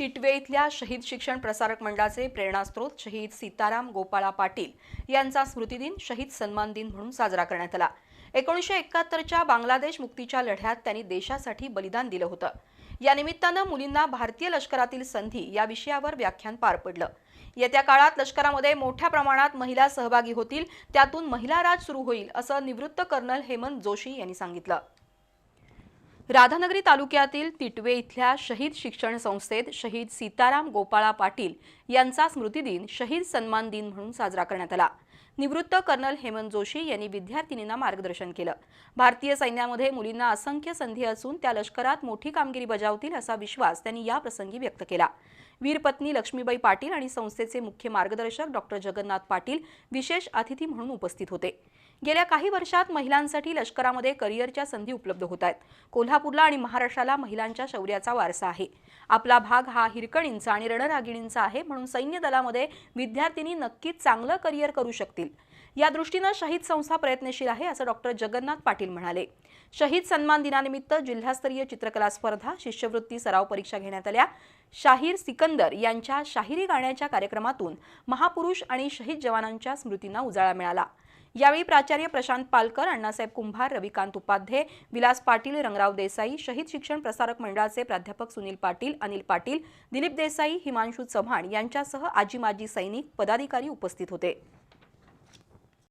तिटवे इथल्या शहीद शिक्षण प्रसारक मंडळाचे प्रेरणास्त्रोत शहीद सीताराम गोपाळा पाटील यांचा स्मृतिदिन शहीद सन्मान दिन म्हणून साजरा करण्यात आला. एकोणीसशे एकाहत्तरच्या बांगलादेश मुक्तीच्या लढ्यात त्यांनी देशासाठी बलिदान दिलं होतं. या निमित्तानं मुलींना भारतीय लष्करातील संधी या विषयावर व्याख्यान पार पडलं. येत्या काळात लष्करामध्ये मोठ्या प्रमाणात महिला सहभागी होतील त्यातून महिला राज सुरू होईल असं निवृत्त कर्नल हेमंत जोशी यांनी सांगितलं. राधानगरी तालुक्यातील तिटवे इथल्या शहीद शिक्षण संस्थेत शहीद सीताराम गोपाळा पाटील यांचा स्मृतिदिन शहीद सन्मान दिन म्हणून साजरा करण्यात आला. निवृत्त कर्नल हेमंत जोशी यांनी विद्यार्थिनींना मार्गदर्शन केलं. भारतीय सैन्यामध्ये मुलींना असंख्य संधी असून त्या लष्करात मोठी कामगिरी बजावतील असा विश्वास त्यांनी या प्रसंगी व्यक्त केला. वीरपत्नी लक्ष्मीबाई पाटील आणि संस्थेचे मुख्य मार्गदर्शक डॉक्टर जगन्नाथ पाटील विशेष अतिथी म्हणून उपस्थित होते. गेल्या काही वर्षात महिलांसाठी लष्करामध्ये करिअरच्या संधी उपलब्ध होत आहेत. कोल्हापूरला आणि महाराष्ट्राला महिलांच्या शौर्याचा वारसा आहे. आपला भाग हा हिरकणींचा आणि रणरागिणींचा आहे म्हणून सैन्य दलामध्ये विद्यार्थिनी नक्कीच चांगलं करिअर करू शकतील. या दृष्टीनं शहीद संस्था प्रयत्नशील आहे असं डॉक्टर जगन्नाथ पाटील म्हणाले. शहीद सन्मान दिनानिमित्त जिल्हास्तरीय चित्रकला स्पर्धा शिष्यवृत्ती सराव परीक्षा घेण्यात आल्या. शाहीर सिकंदर यांच्या शाहिरी गाण्याच्या कार्यक्रमातून महापुरुष आणि शहीद जवानांच्या स्मृतींना उजाळा मिळाला. यावेळी प्राचार्य प्रशांत पालकर अण्णासाहेब कुंभार रविकांत उपाध्ये विलास पाटील रंगराव देसाई शहीद शिक्षण प्रसारक मंडळाचे प्राध्यापक सुनील पाटील अनिल पाटील दिलीप देसाई हिमांशू चव्हाण यांच्यासह आजी माजी सैनिक पदाधिकारी उपस्थित होते.